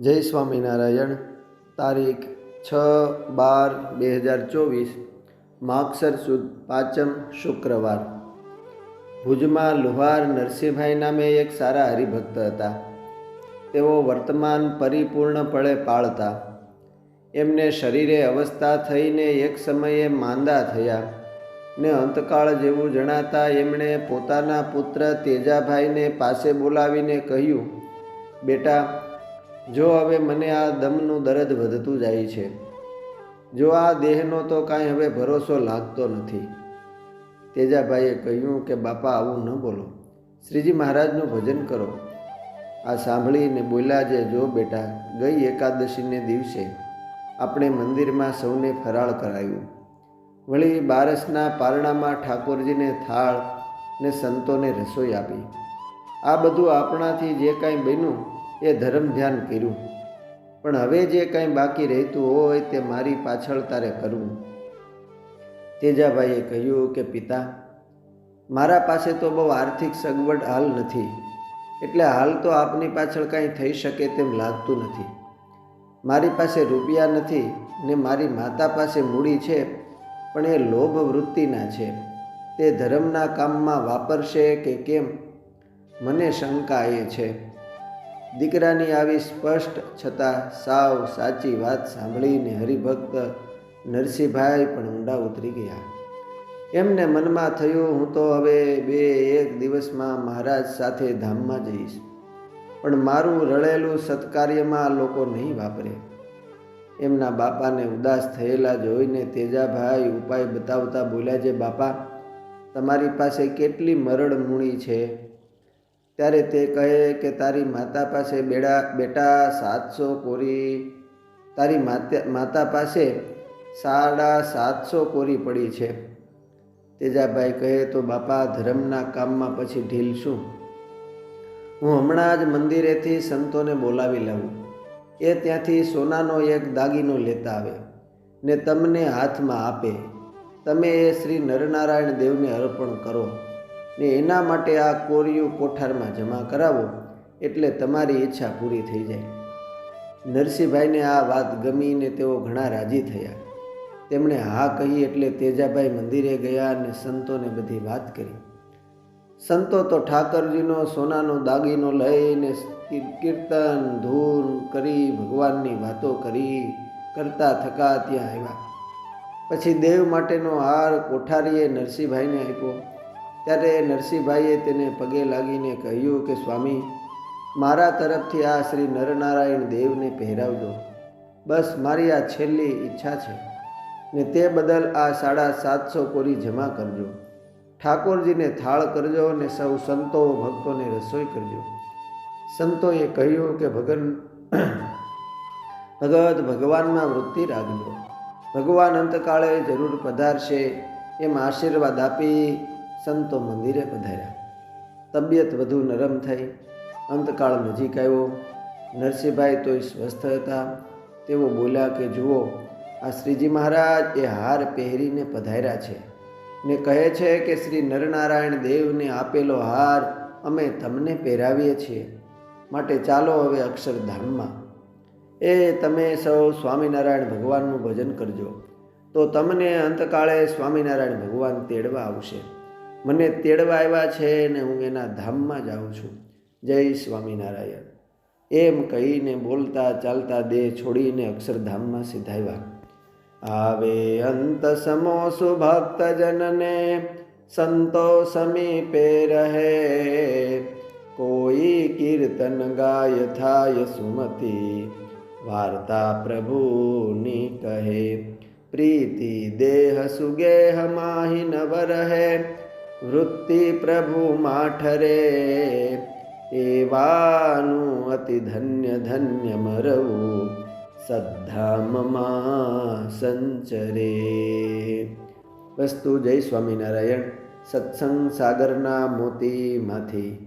જય સ્વામિનારાયણ, તારીખ છ બાર બે હજાર ચોવીસ, માગસર સુદ પાંચમ શુક્રવાર. ભુજમાં લુહાર નરસિંહભાઈ નામે એક સારા હરિભક્ત હતા. તેઓ વર્તમાન પરિપૂર્ણપણે પાળતા. એમને શરીરે અવસ્થા થઈને એક સમયે માંદા થયા ને અંતકાળ જેવું જણાતા એમણે પોતાના પુત્ર તેજાભાઈને પાસે બોલાવીને કહ્યું, બેટા જો હવે મને આ દમનું દર્દ વધતું જાય છે, જો આ દેહનો તો કાંઈ હવે ભરોસો લાગતો નથી. તેજાભાઈએ કહ્યું કે, બાપા, આવું ન બોલો. શ્રીજી મહારાજનું ભજન કરો. આ સાંભળીને બોલ્યા જે જો બેટા, ગઈ એકાદશીને દિવસે આપણે મંદિરમાં સૌને ફરાળ કરાયું. વળી બારસના પારણામાં ઠાકોરજીને થાળ ને સંતોને રસોઈ આપી. આ બધું આપણાથી જે કાંઈ બન્યું એ ધર્મ ધ્યાન કર્યું. પણ હવે જે કાંઈ બાકી રહેતું હોય તે મારી પાછળ તારે કરવું. તેજાભાઈએ કહ્યું કે, પિતા, મારા પાસે તો બહુ આર્થિક સગવડ હાલ નથી. એટલે હાલ તો આપની પાછળ કાંઈ થઈ શકે તેમ લાગતું નથી. મારી પાસે રૂપિયા નથી ને મારી માતા પાસે મૂડી છે, પણ એ લોભ વૃત્તિના છે. તે ધર્મના કામમાં વાપરશે કે કેમ? મને શંકા એ છે. દીકરાની આવી સ્પષ્ટ છતાં સાવ સાચી વાત સાંભળીને હરિભક્ત નરસિંહભાઈ પણ ઊંડા ઉતરી ગયા. એમને મનમાં થયું, હું તો હવે બે એક દિવસમાં મહારાજ સાથે ધામમાં જઈશ. પણ મારું રળેલું સત્કાર્યમાં લોકો નહીં વાપરે. એમના બાપાને ઉદાસ થયેલા જોઈને તેજાભાઈ ઉપાય બતાવતા બોલ્યા, જે બાપા, તમારી પાસે કેટલી મરડ મૂણી છે? ત્યારે તે કહે કે, તારી માતા પાસે બેડા, બેટા સાતસો કોરી, તારી માતા પાસે સાડા સાતસો કોરી પડી છે. તેજાભાઈ કહે, તો બાપા, ધર્મના કામમાં પછી ઢીલ શું? હું હમણાં જ મંદિરેથી સંતોને બોલાવી લાવું એ ત્યાંથી સોનાનો એક દાગીનો લેતા આવે ને તમને હાથમાં આપે. તમે એ શ્રી નરનારાયણ દેવને અર્પણ કરો. ને એના માટે આ કોરિયું કોઠારમાં જમા કરાવો એટલે તમારી ઈચ્છા પૂરી થઈ જાય. નરસિંહભાઈને આ વાત ગમીને તેઓ ઘણા રાજી થયા. તેમણે હા કહી એટલે તેજાભાઈ મંદિરે ગયા અને સંતોને બધી વાત કરી. સંતો તો ઠાકરજીનો, સોનાનો દાગીનો લઈને કીર્તન, ધૂન કરી ભગવાનની વાતો કરી, કરતા થકા ત્યાં આવ્યા. પછી દેવ માટેનો હાર કોઠારીએ નરસિંહભાઈને આપ્યો. ત્યારે નરસિંહભાઈએ તેને પગે લાગીને કહ્યું કે, સ્વામી, મારા તરફથી આ શ્રી નરનારાયણ દેવને પહેરાવજો. બસ મારી આ છેલ્લી ઈચ્છા છે ને તે બદલ આ સાડા સાતસો કોરી જમા કરજો. ઠાકોરજીને થાળ કરજો ને સૌ સંતો ભક્તોને રસોઈ કરજો. સંતોએ કહ્યું કે, ભગન ભગવત ભગવાનમાં વૃત્તિ રાખજો. ભગવાન અંતકાળે જરૂર પધારશે, એમ આશીર્વાદ આપી સંતો મંદિરે પધાર્યા. તબિયત વધુ નરમ થઈ. અંતકાળ નજીક આવ્યો. નરસિંહભાઈ તોય સ્વસ્થ હતા. તેઓ બોલ્યા કે, જુઓ, આ શ્રીજી મહારાજ એ હાર પહેરીને પધાર્યા છે ને કહે છે કે, શ્રી નરનારાયણ દેવને આપેલો હાર અમે તમને પહેરાવીએ છીએ. માટે ચાલો હવે અક્ષરધામમાં. એ તમે સૌ સ્વામિનારાયણ ભગવાનનું ભજન કરજો. તો તમને અંતકાળે સ્વામિનારાયણ ભગવાન તેડવા આવશે. મને તેડવા આવ્યા છે ને હું એના ધામમાં જાઉં છું. જય સ્વામિનારાયણ. એમ કહીને બોલતા ચાલતા દેહ છોડીને અક્ષરધામમાં સિધાવ્યા. આવે અંત સમો સુભક્તજનને સંતો સમીપે રહે. કોઈ કીર્તન ગાય થાય સુમતી. વાર્તા પ્રભુની કહે, પ્રીતિ દેહ સુગેહ માહી નવ રહે. વૃત્તિ પ્રભુ માઠરે એવાનું અતિ ધન્ય ધન્ય મરવું સદ્ધામમાં સંચરે. વસ્તુ જય સ્વામિનારાયણ. સત્સંગ સાગરના મોતીમાંથી